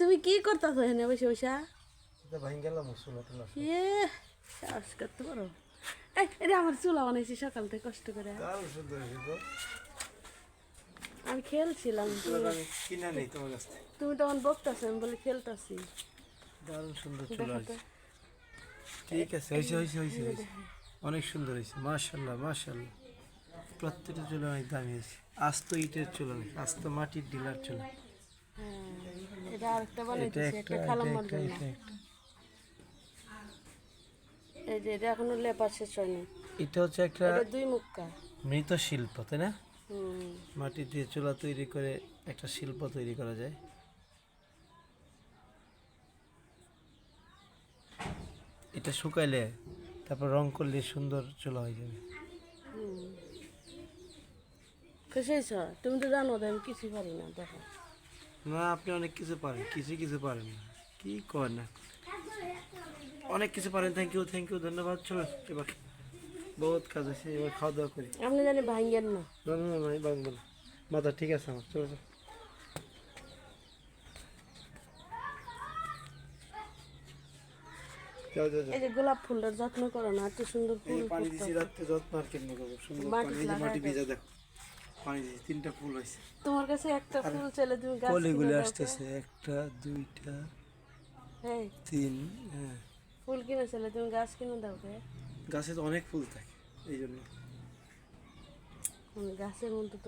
তুমি কি করতেছো এখানে বসে বসে? এ সাহস করতে পারো। এটা আমার চুলা বানাইছি সকাল থেকে কষ্ট করে। আমি খেলছিলাম। তুমি তখন বকতেছো আমি বলে খেলতেছি। দারুণ সুন্দর চুলা ঠিক আছে হয়েছে হয়েছে হয়েছে হয়েছে। অনেক সুন্দর হয়েছে মার্শাল্লাহ মার্শাল্লাহ প্রত্যেকটা চুলা অনেক দামি হয়েছে। আস্ত ইটের চুলা আস্ত মাটির ডিলার চুলা। এটা আরেকটা বানাইতেছি একটা একটা খালাম্মার জন্য এই যে এটা এখনও লেপা শেষ হয়নি এটা হচ্ছে একটা দুই মুক্কা। মৃত শিল্প তাই না? মাটি দিয়ে চুলা তৈরি করে একটা শিল্প তৈরি করা যায়। এটা শুকাইলে তারপর রং করলে সুন্দর চুলা হয়ে যাবে। খুশি তুমি তো জানো আমি কিছুই পারি না দেখো। না আপনি অনেক কিছু পারেন কিছু কিছু পারেন না। কি করেন না? অনেক কিছু পারেন থ্যাংক ইউ থ্যাংক ইউ ধন্যবাদ চলো এবার বহুত কাজ আছে এবার খাওয়া দাওয়া করি। আপনি জানি ভাঙ্গেন না। না না না না। মাথা ঠিক আছে আমার চলো চলো। এই যে গোলাপ ফুলটার যত্ন করো না এত সুন্দর ফুল পানি দিছি রাত্রে যত্ন আর কেমন করব? সুন্দর পানি মাটি ভিজা দেখো। তিনটা ফুল হয়েছে। তোমার কাছে একটা ফুল চাইলে তুমি গাছ কলিগুলি কিনে আসতেছে একটা দুইটা তিন হ্যাঁ। ফুল কিনে চাইলে তুমি গাছ কিনে দাও কে? গাছে তো অনেক ফুল থাকে এই জন্য। মানে গাছের মধ্যে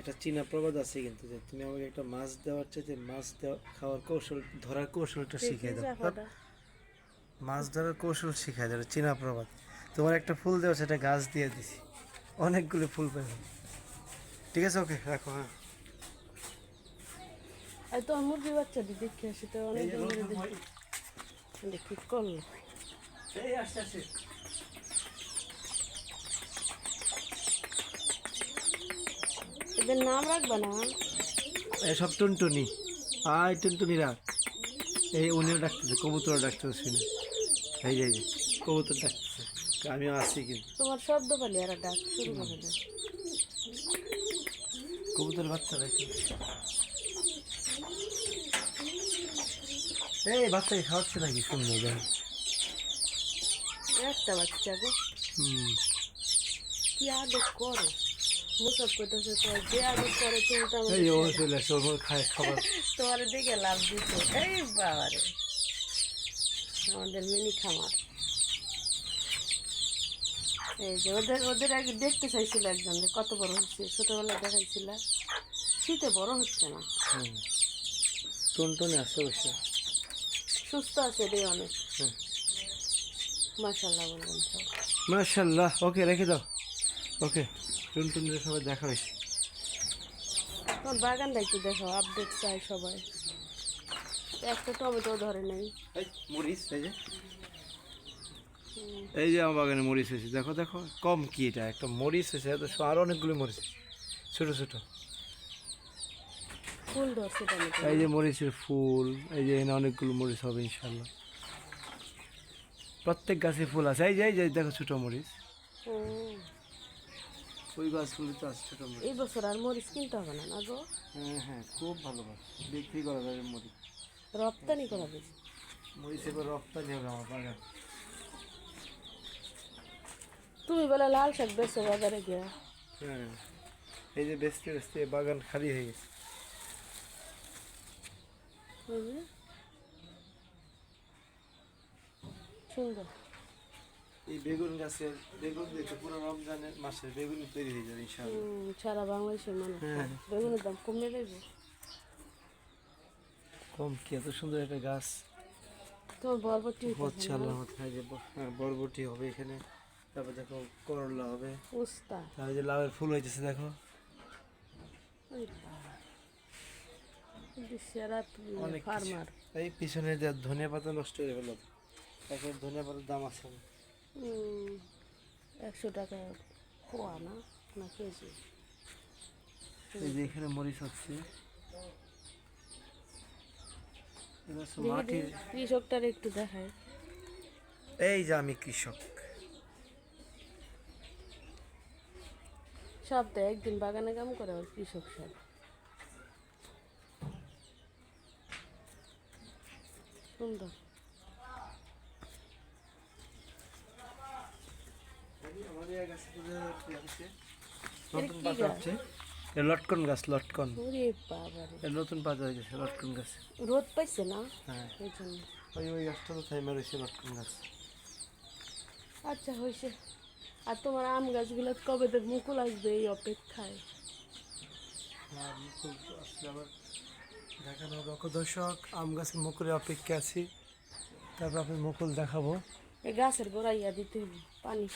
এটা চীনা প্রবাদ আছে কিন্তু যে তুমি আমাকে একটা মাছ দেওয়ার চাইতে মাছ দেওয়া খাওয়ার কৌশল ধরার কৌশলটা শিখিয়ে দাও। মাছ ধরার কৌশল শিখায় দাও চীনা প্রবাদ। তোমার একটা ফুল দেওয়া সেটা গাছ দিয়ে দিছি। অনেকগুলো ফুল পাবে ঠিক আছে ওকে রাখো হ্যাঁ। আর তোমার মুরগি বাচ্চা দিয়ে দেখে আসি তো অনেক দিন ধরে দেখি। দেখি করল। এই আসছে আসছে। এদের নাম রাখবা না? সব টুনটুনি। আয় টুনটুনি রাখ এই উনিও ডাকতেছে কবুতর ডাকতেছে যে এই যে কবুতর ডাকতেছে। আসি কিন্তু। তোমার শব্দ পালি আর ডাক শুরু করে দাও। কবুতর বাচ্চা দেখি। এই বাচ্চাকে খাওয়াচ্ছে নাকি? সুন্দর দেখ একটা বাচ্চা গো। কি আদর করে। মুসব করতেছে তো যে আদর করে তুমি তো এই ও চলে আসছে খায় খাবার। তোমার দিকে লাভ দিতে। এই বাবারে। আমাদের মিনি খামার। এই যে ওদের ওদের আগে দেখতে চাইছিল একজন যে কত বড় হচ্ছে। ছোটবেলায় দেখাইছিল। শীতে বড় হচ্ছে না। হুম। টুনটুনি আসছে অবশ্য। সুস্থ আছে রে অনেক। হুম। মাসাল্লাহ বলবেন সব মাশাল্লাহ ওকে রেখে দাও। ওকে টুনটুনির সবাই দেখা হয়েছে। তোমার বাগানটা একটু দেখো আপডেট চাই সবাই। একটা টমেটো ধরে নেই। এই মরিচ এই যে। এই যে আমার বাগানে মরিচ হয়েছে দেখো দেখো কম কি এটা? একটা মরিচ হয়েছে এত আরও অনেকগুলো মরিচ ছোট ছোট। ফুল ধরছে এই যে মরিচের ফুল এই যে এখানে অনেকগুলো মরিচ হবে ইনশাল্লাহ প্রত্যেক গাছে ফুল আছে। এই যে এই যে দেখো ছোট মরিচ। ও, ওই গাছগুলো তো আছে ছোট মরিচ। এই বছর আর মরিচ কিনতে হবে না না গো? হ্যাঁ হ্যাঁ খুব ভালো গাছ। বিক্রি করা যাবে মরিচ। রপ্তানি করা বেশি মরিচ এবার রপ্তানি হবে আমার বাগান। তুমি বলে লাল শাক বেছো বাজারে গিয়া। হ্যাঁ এই যে বেচতে বেচতে বাগান খালি হয়ে গেছে। সুন্দর। এই বেগুন গাছের বেগুন পুরো রমজানের মাসে বেগুন তৈরি হয়ে যাবে ইনশাআল্লাহ। সারা বাংলাদেশের মানুষ হ্যাঁ। বেগুনের দাম কমে দেবে। কম কি এত সুন্দর একটা গাছ? তোমার বরবটি হচ্ছে আল্লাহ হ্যাঁ, বরবটি হবে এখানে। তারপর দেখো করলা হবে। উস্তা। তারপর যে লাউয়ের ফুল হইতেছে দেখো। অনেক ফার্মার এই পিছনে যে ধনিয়া পাতা নষ্ট হয়ে গেল এখন ধনিয়া পাতার দাম আছে। একশো টাকা না না কেজি? এই যে এখানে মরিচ হচ্ছে এটা হচ্ছে দেখি মাটির কৃষকটার একটু দেখায় এই যে আমি কৃষক। সপ্তাহে একদিন বাগানে কাম করে আমার কৃষক সব সুন্দর। লটকন গাছ লটকন। নতুন হয়ে গেছে লটকন গাছ। রোদ পাইছে না? হ্যাঁ। ওই লটকন গাছ। আচ্ছা হয়েছে। আর তোমার আম গাছগুলো কবে তো মুকুল আসবে এই অপেক্ষায়? মুকুল আবার দেখানো ওকে দর্শক আম গাছের মুকুলের অপেক্ষা আছি। তারপর আপনি মুকুল দেখাবো। এই গাছের গোড়াইয়া দিতে হবে পানি।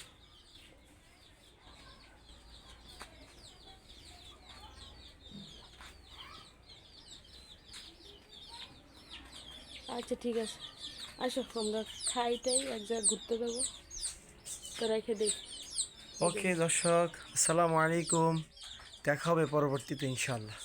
আচ্ছা ঠিক আছে। আসো আমরা খাইটাই এক জায়গায় ঘুরতে যাব। রেখে দিই। ওকে দর্শক আসসালামু আলাইকুম। দেখা হবে পরবর্তীতে ইনশাল্লাহ